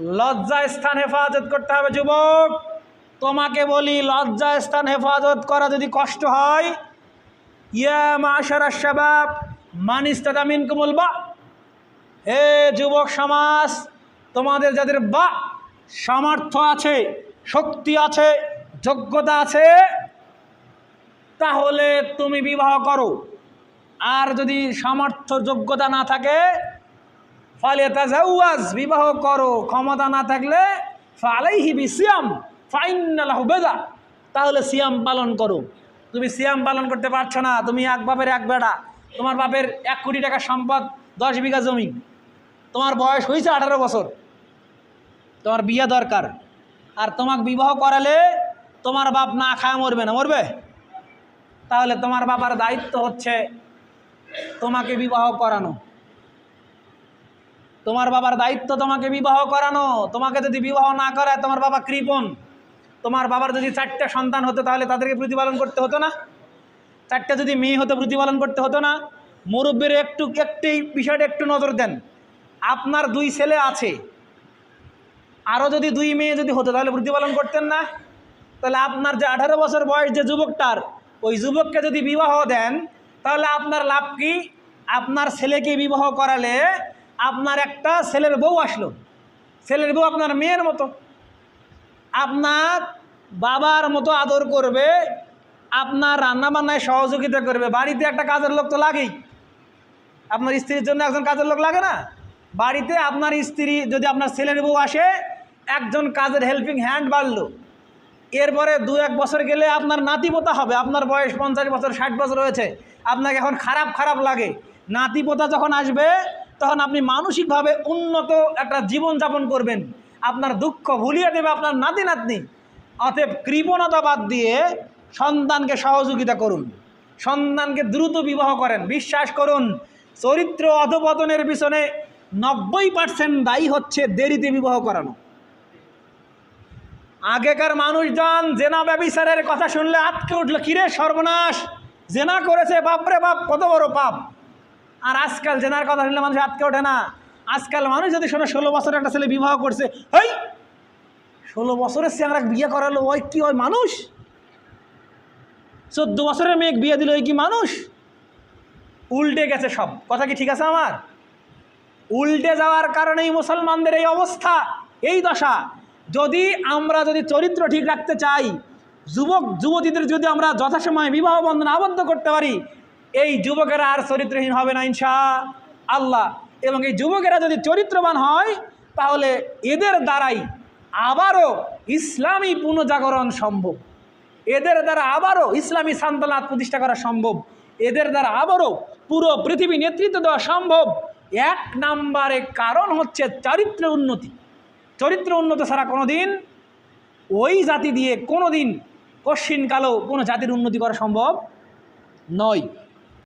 লজ্জা স্থান হেফাজত করতে হবে, যুবক। তোমাকে বলি, লজ্জা স্থান হেফাজত করা যদি কষ্ট হয়, ইয়া মিনকুমুল বা। হে যুবক সমাজ, তোমাদের যাদের বা সামর্থ্য আছে, শক্তি আছে, যোগ্যতা আছে, তাহলে তুমি বিবাহ করো। আর যদি সামর্থ্য, যোগ্যতা না থাকে ফলে তাজাউয়াজ, বিবাহ করো, ক্ষমতা না থাকলে ফালাইহি বি সিয়াম ফাইনালাহু বেদা। তাহলে সিয়াম পালন করো। তুমি সিয়াম পালন করতে পারছ না, তুমি এক বাপের এক বেড়া। তোমার বাপের এক কোটি টাকা সম্পদ, দশ বিঘা জমি। তোমার বয়স হয়েছে আঠারো বছর। তোমার বিয়ে দরকার। আর তোমাকে বিবাহ করালে তোমার বাপ না খায় মরবে না, মরবে? তাহলে তোমার বাবার দায়িত্ব হচ্ছে তোমাকে বিবাহ করানো। তোমার বাবার দায়িত্ব তোমাকে বিবাহ করানো। তোমাকে যদি বিবাহ না করায় তোমার বাবা কৃপণ। তোমার বাবার যদি চারটে সন্তান হতো তাহলে তাদেরকে প্রতিপালন করতে হতো না? চারটে যদি মেয়ে হতো প্রতিপালন করতে হতো না? মুরব্বীর একটু, একটি বিষয়টা একটু নজর দেন। আপনার দুই ছেলে আছে। আরও যদি দুই মেয়ে যদি হতো তাহলে প্রতিপালন করতেন না? তাহলে আপনার যে আঠারো বছর বয়স যে যুবকটার, ওই যুবককে যদি বিবাহ দেন, তাহলে আপনার লাভ কি? আপনার ছেলেকে বিবাহ করালে আপনার একটা ছেলের বউ আসলো। ছেলের বউ আপনার মেয়ের মতো। আপনার বাবার মতো আদর করবে, আপনার রান্নাবান্নায় সহযোগিতা করবে। বাড়িতে একটা কাজের লোক তো লাগেই। আপনার স্ত্রীর জন্য একজন কাজের লোক লাগে না? বাড়িতে আপনার স্ত্রী যদি আপনার ছেলের বউ আসে, একজন কাজের হেল্পিং হ্যান্ড বাড়লো। এরপরে দু এক বছর গেলে আপনার নাতিপোতা হবে। আপনার বয়স পঞ্চাশ বছর, ষাট বছর হয়েছে আপনাকে এখন খারাপ খারাপ লাগে। নাতিপোতা যখন আসবে তখন আপনি মানসিকভাবে উন্নত একটা জীবনযাপন করবেন। আপনার দুঃখ ভুলিয়ে দেবে আপনার নাতি নাতনি অতএব কৃপণতা বাদ দিয়ে সন্তানকে সহযোগিতা করুন। সন্তানকে দ্রুত বিবাহ করেন। বিশ্বাস করুন, চরিত্র অধপতনের পিছনে নব্বই পার্সেন্ট দায়ী হচ্ছে দেরিতে বিবাহ করানো। আগেকার মানুষজন জেনা ব্যবিচারের কথা শুনলে আটকে উঠল, কিরে সর্বনাশ! জেনা করেছে, বাপরে বাপ, কত বড় পাপ! আর আজকাল জেনার কথা শুনলে মানুষ আটকে ওঠে না। আজকাল মানুষ যদি শোনো, ষোলো বছরের একটা ছেলে বিবাহ করছে, হই, ষোলো বছরের সে আমরা বিয়ে করালো, ওই কি ওই মানুষ? চোদ্দ বছরের মেয়ে বিয়ে দিল, ওই কি মানুষ? উল্টে গেছে সব। কথা কি ঠিক আছে আমার? উল্টে যাওয়ার কারণেই মুসলমানদের এই অবস্থা, এই দশা। যদি আমরা যদি চরিত্র ঠিক রাখতে চাই, যুবক, যুবতীদের যদি আমরা যথাসময়ে বিবাহ বন্ধন আবদ্ধ করতে পারি এই যুবকেরা আর চরিত্রহীন হবে না ইনশা আল্লাহ। এবং এই যুবকেরা যদি চরিত্রবান হয়, তাহলে এদের দ্বারাই আবারও ইসলামী পুনর্জাগরণ সম্ভব। এদের দ্বারা আবারও ইসলামী সান্তানাত প্রতিষ্ঠা করা সম্ভব। এদের দ্বারা আবারও পুরো পৃথিবী নেতৃত্ব দেওয়া সম্ভব। এক নাম্বারে কারণ হচ্ছে চরিত্র উন্নতি। চরিত্র উন্নত ছাড়া কোনো দিন ওই জাতি দিয়ে কোনো দিন কশ্চিনকালেও কোনো জাতির উন্নতি করা সম্ভব নয়।